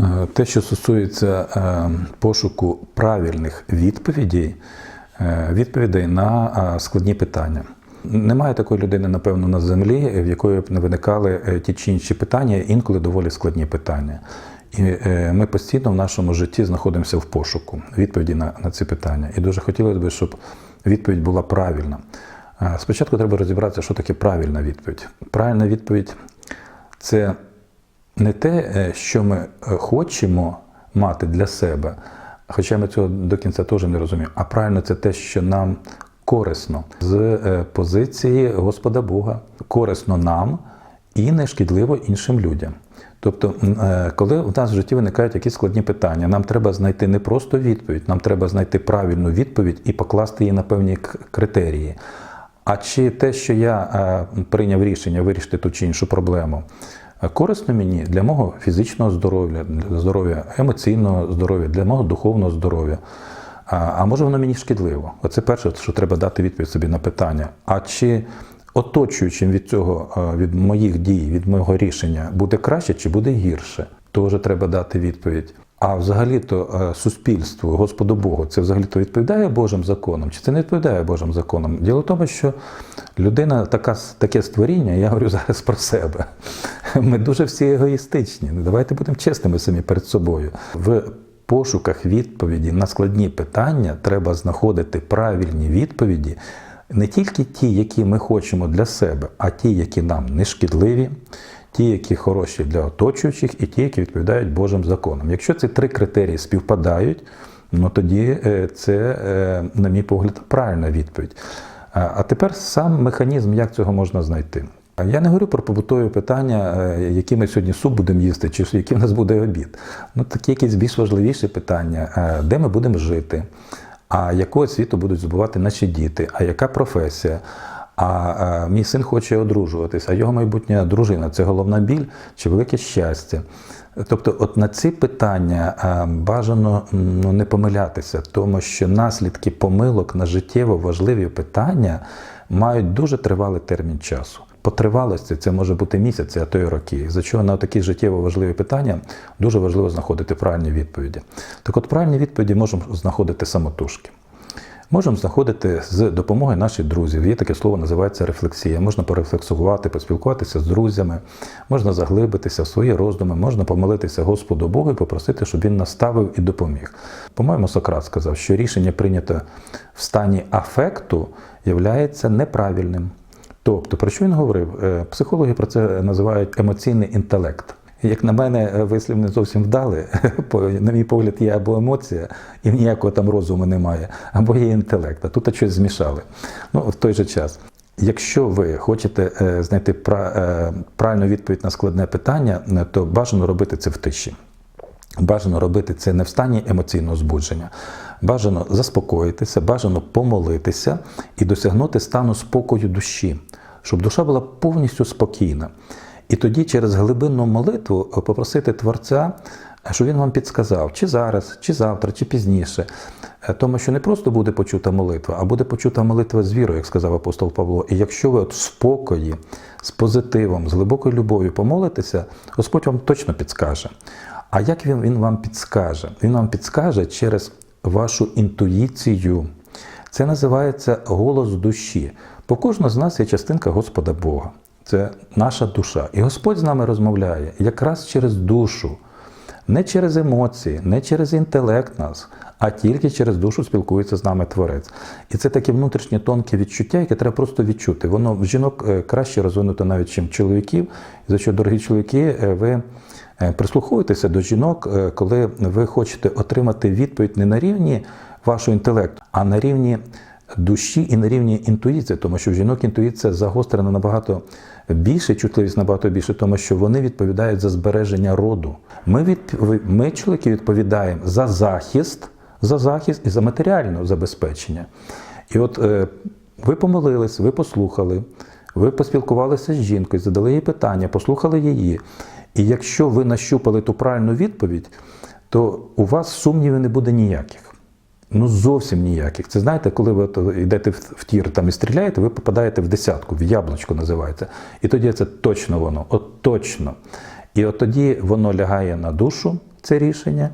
Е, Те, що стосується е, пошуку правильних відповідей, е, відповідей на складні питання. Немає такої людини, напевно, на землі, в якої б не виникали ті чи інші питання, інколи доволі складні питання. І ми постійно в нашому житті знаходимося в пошуку відповіді на, на ці питання. І дуже хотілося б, щоб відповідь була правильна. Спочатку треба розібратися, що таке правильна відповідь. Правильна відповідь це не те, е, що ми е, хочемо мати для себе, хоча ми цього до кінця теж не розуміємо, а правильно це те, що нам корисно з е, позиції Господа Бога, корисно нам і не шкідливо іншим людям. Тобто, коли в нас в житті виникають якісь складні питання, нам треба знайти не просто відповідь, нам треба знайти правильну відповідь і покласти її на певні критерії. А чи те, що я прийняв рішення вирішити ту чи іншу проблему, корисно мені для мого фізичного здоров'я, для здоров'я емоційного здоров'я, для мого духовного здоров'я. А, може воно мені шкідливо? Оце перше, що треба дати відповідь собі на питання. А чи оточуючим від цього, від моїх дій, від мого рішення буде краще чи буде гірше? Тоже треба дати відповідь. А взагалі-то е, суспільству, Господу Богу, це взагалі-то відповідає Божим законам, чи це не відповідає Божим законам? Діло в тому, що людина така, таке створіння, я говорю зараз про себе. Ми дуже всі егоїстичні. Ну, Давайте будемо чесними самі перед собою. В пошуках відповіді на складні питання треба знаходити правильні відповіді, не тільки ті, які ми хочемо для себе, а ті, які нам не шкідливі, ті, які хороші для оточуючих, і ті, які відповідають Божим законам. Якщо ці три критерії співпадають, ну тоді е, це, е, на мій погляд, правильна відповідь. А тепер сам механізм, як цього можна знайти. Я не говорю про побутові питання, е, які ми сьогодні суп будемо їсти, чи який в нас буде обід. Ну, такі якісь більш важливіші питання, де ми будемо жити, а якого світу будуть здобувати наші діти, а яка професія. А, е, мій син хоче одружуватися, а його майбутня дружина це головна біль чи велике щастя. Тобто, от на ці питання е, бажано ну, не помилятися, тому що наслідки помилок на життєво важливі питання мають дуже тривалий термін часу. По тривалості це може бути місяці, а то й роки. За чого на такі життєво важливі питання дуже важливо знаходити правильні відповіді. Так от правильні відповіді можемо знаходити самотужки. Можемо знаходити з допомогою наших друзів. Є таке слово, називається рефлексія. Можна порефлексувати, поспілкуватися з друзями, можна заглибитися в свої роздуми, можна помолитися Господу Богу і попросити, щоб він наставив і допоміг. По-моєму, Сократ сказав, що рішення прийнято в стані афекту являється неправильним. Тобто, про що він говорив? Е, Психологи про це називають емоційний інтелект. Як на мене, е, вислів не зовсім вдали. На мій погляд, є або емоція, і ніякого там розуму немає, або є інтелект. А тут щось змішали. Ну, в той же час. Якщо ви хочете е, знайти е, правильну відповідь на складне питання, то бажано робити це в тиші. Бажано робити це не в стані емоційного збудження. Бажано заспокоїтися, бажано помолитися і досягнути стану спокою душі, щоб душа була повністю спокійна. І тоді через глибинну молитву попросити Творця, щоб він вам підсказав, чи зараз, чи завтра, чи пізніше. Е, Тому що не просто буде почута молитва, а буде почута молитва з вірою, як сказав апостол Павло. І якщо ви от в спокої, з позитивом, з глибокою любов'ю помолитеся, Господь вам точно підскаже. А як він, він вам підскаже? Він вам підскаже через вашу інтуїцію. Це називається голос душі. Бо кожного з нас є частинка Господа Бога. Це наша душа. І Господь з нами розмовляє якраз через душу, не через емоції, не через інтелект нас, а тільки через душу спілкується з нами Творець. І це таке внутрішнє тонке відчуття, яке треба просто відчути. Воно в жінок е, краще розвинуто навіть, ніж чоловіків. І за що, дорогі чоловіки, е, ви е, прислуховуєтеся до жінок, коли ви хочете отримати відповідь не на рівні вашого інтелекту, а на рівні душі і на рівні інтуїції, тому що в жінок інтуїція загострена набагато більше, чутливість набагато більше, тому що вони відповідають за збереження роду. Ми, від, ми чоловіки, відповідаємо за захист, за захист і за матеріальне забезпечення. І от е, ви помолились, ви послухали, ви поспілкувалися з жінкою, задали їй питання, послухали її. І якщо ви нащупали ту правильну відповідь, то у вас сумнівів не буде ніяких. Ну, зовсім ніяких. Це знаєте, коли ви от йдете в тір там і стріляєте, ви попадаєте в десятку, в яблучко називається. І тоді це точно воно, от точно. І от тоді воно лягає на душу, це рішення,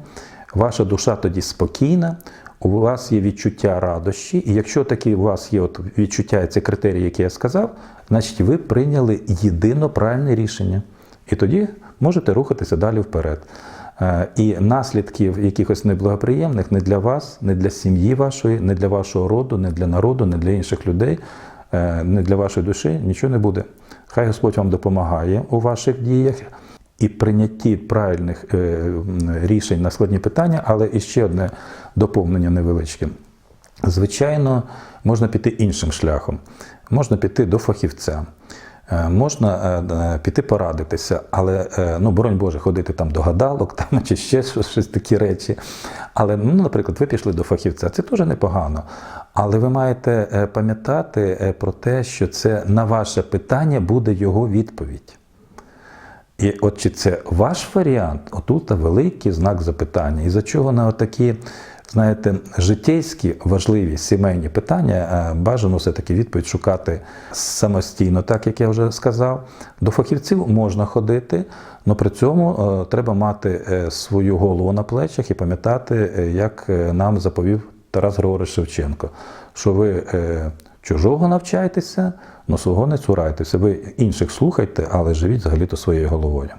ваша душа тоді спокійна, у вас є відчуття радощі, і якщо такі у вас є от відчуття, ці критерії, які я сказав, значить ви прийняли єдино правильне рішення. І тоді можете рухатися далі вперед. Е, І наслідків якихось неблагоприємних не для вас, не для сім'ї вашої, не для вашого роду, не для народу, не для інших людей, е, не для вашої душі нічого не буде. Хай Господь вам допомагає у ваших діях і прийнятті правильних е, рішень на складні питання, але і ще одне доповнення невеличке. Звичайно, можна піти іншим шляхом. Можна піти до фахівця. Е, Можна е, піти порадитися, але е, ну, боронь Боже, ходити там до гадалок там, чи ще щось, такі речі. Але, ну, наприклад, ви пішли до фахівця, це теж непогано. Але ви маєте пам'ятати про те, що це на ваше питання буде його відповідь. І от чи це ваш варіант, отут великий знак запитання. І за чого на такі, знаєте, життєйські важливі сімейні питання е, бажано все-таки відповідь шукати самостійно, так як я вже сказав. До фахівців можна ходити, але при цьому е, треба мати е, свою голову на плечах і пам'ятати, як нам заповів Тарас Григорович Шевченко, що ви чужого навчайтеся, но свого не цурайтеся. Ви інших слухайте, але живіть взагалі-то своєю головою.